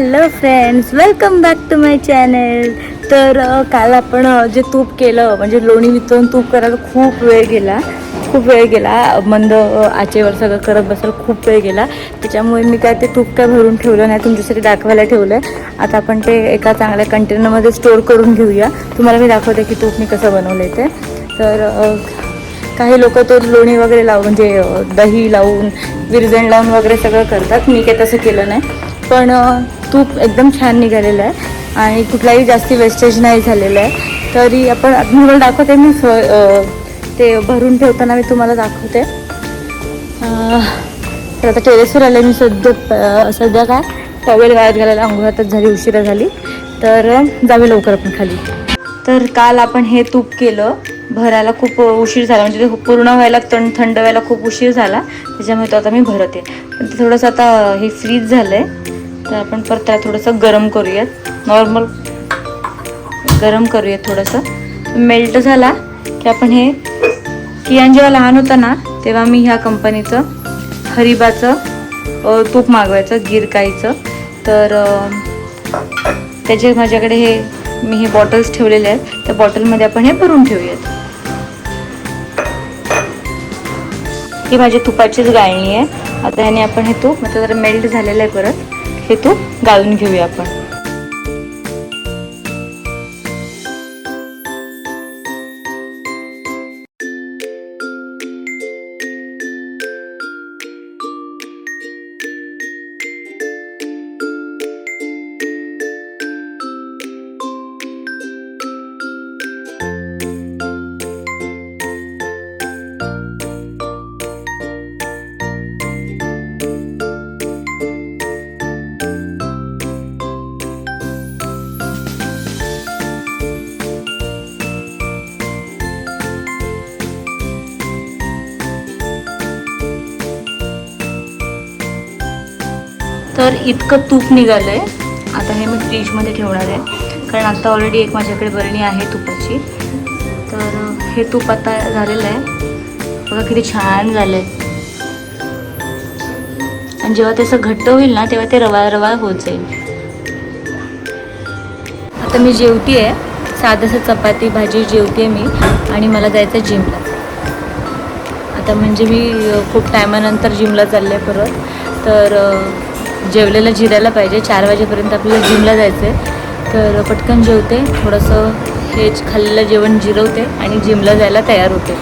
Hello friends welcome back to my channel तर काल आपण जे तूप केलं म्हणजे लोणी वितळून तूप करायला खूप वेळ गेला. खूप वेळ गेला. मंद आचेवर सगळं करत बसायला खूप वेळ गेला. त्याच्यामुळे मी काय ते तूप काय भरून ठेवलं नाही तुमच्यासाठी दाखवायला ठेवलं. आहे आता आपण ते एका चांगल्या कंटेनरमध्ये स्टोअर करून घेऊया. तुम्हाला मी दाखवते की तूप मी कसं बनवलं आहे ते. तर काही लोक तो लोणी वगैरे लावून म्हणजे दही लावून विरजण लावून वगैरे सगळं करतात. मी काय तसं केलं नाही. पण तूप एकदम छान निघालेलं आहे आणि कुठलाही जास्ती वेस्टेज नाही झालेलं आहे. तरी आपण मी दाखवते मी स ते भरून ठेवताना मी तुम्हाला दाखवते. तर आता टेरेसवर आले मी सध्या सध्या काय? टॉवेल गायत घालायला अंघोळातच झाली उशिरा झाली. तर जावे लवकर आपण खाली. तर काल आपण हे तूप केलं भरायला खूप उशीर झाला. म्हणजे ते पूर्ण व्हायला थंड थंड व्हायला खूप उशीर झाला. त्याच्यामुळे तो आता मी भरते. पण ते थोडंसं आता हे फ्रीज झालं आहे तर आपण परत त्याला थोडंसं गरम करूयात. नॉर्मल गरम करूयात थोडंसं. मेल्ट झाला की आपण हे कियान जेव्हा लहान होता ना तेव्हा मी ह्या कंपनीचं हरिबाचं तूप मागवायचं गिरकाईचं तर त्याचे माझ्याकडे हे मी हे बॉटल्स ठेवलेले आहेत. त्या बॉटलमध्ये आपण हे भरून ठेवूयात. ही माझ्या तुपाचीच गाळणी आहे. आता ह्याने आपण हे तूप आता जरा मेल्ट झालेलं आहे परत. हे तूप गाळून घेऊया आपण. तर इतकं तूप निघालं आहे आता हे मी फ्रीजमध्ये ठेवणार आहे. कारण आता ऑलरेडी एक माझ्याकडे बरणी आहे तुपाची. तर हे तूप आता झालेलं आहे. बघा किती छान झालं आहे आणि जेव्हा ते असं घट्ट होईल ना तेव्हा ते रवा रवा होत जाईल. आता मी जेवती आहे. साधंसं चपाती भाजी जेवते मी. आणि मला जायचं आहे जिमला. आता म्हणजे मी खूप टायमानंतर जिमला चालले आहे परत. तर जेवलेलं जिरायला पाहिजे. चार वाजेपर्यंत आपल्याला जिमला जायचं आहे तर पटकन जेवते. थोडंसं हेच खाल्लेलं जेवण जिरवते आणि जिमला जायला तयार होते.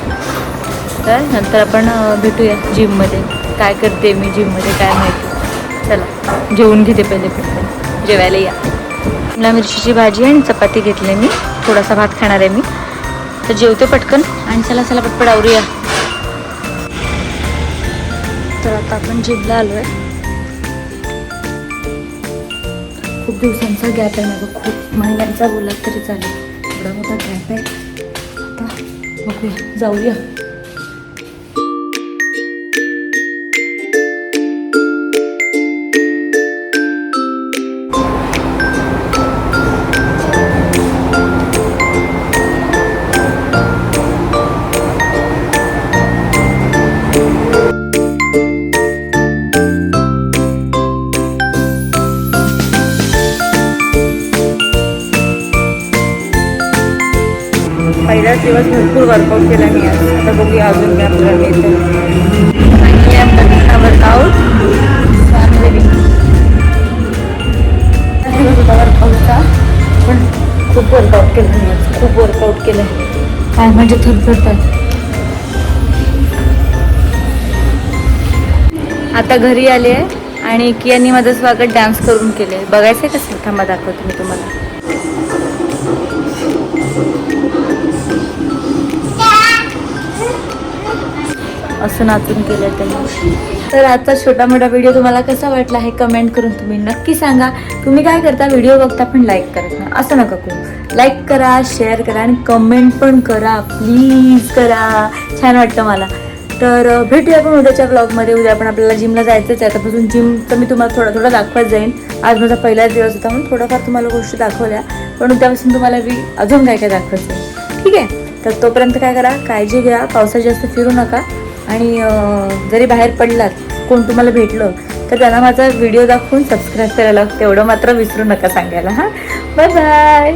तर नंतर आपण भेटूया जिममध्ये. काय करते मी जिममध्ये काय माहिती. चला जेवून घेते पहिले पटकन. जेवायला या. शिमला मिरचीची भाजी आणि चपाती घेतली मी. थोडासा भात खाणार आहे मी. तर जेवते पटकन. आणि चला चला पटपट आवरूया. तर आता आपण जिमला आलो आहे खूप दिवसांचा गॅप आहे माझा. खूप महिन्यांचा बोलला तरी चालेल. एवढा मोठा गॅप आहे. आता बघूया. जाऊया. पहिलाच दिवस भरपूर वर्कआउट केला मी आज. आता बघूया अजून काय आपल्याला मिळतं. वर्कआउट दिवस होता वर्कआउटचा पण खूप वर्कआउट केलं मी आज. खूप वर्कआउट केलं. काय म्हणजे थरथरतात? आता घरी आले आहे आणि कियानी माझं स्वागत डान्स करून केले बघायचं आहे कसं थांबा दाखवते मी तुम्हाला. असं नाचून केलं त्यांनी. तर आजचा छोटा मोठा व्हिडिओ तुम्हाला कसा वाटला हे कमेंट करून तुम्ही नक्की सांगा. तुम्ही काय करता व्हिडिओ बघता पण लाईक करत नाही. असं नका करू. लाईक करा शेअर करा आणि कमेंट पण करा. प्लीज करा. छान वाटतं मला. तर भेटूया आपण उद्याच्या ब्लॉगमध्ये उद्या आपण आपल्याला जिमला जायचंच आहे आतापासून जिम तर मी तुम्हाला थोडा थोडा दाखवत जाईन. आज माझा पहिलाच दिवस होता म्हणून थोडंफार तुम्हाला गोष्टी दाखवल्या. पण उद्यापासून तुम्हाला मी अजून काय काय दाखवत जाईन. ठीक आहे? तर तोपर्यंत काय करा काळजी घ्या. पावसात जास्त फिरू नका. आणि जरी बाहेर पडलात कोण तुम्हाला भेटलं तर त्यांना माझा व्हिडिओ दाखवून सबस्क्राईब करायला तेवढं मात्र विसरू नका सांगायला हां? Bye bye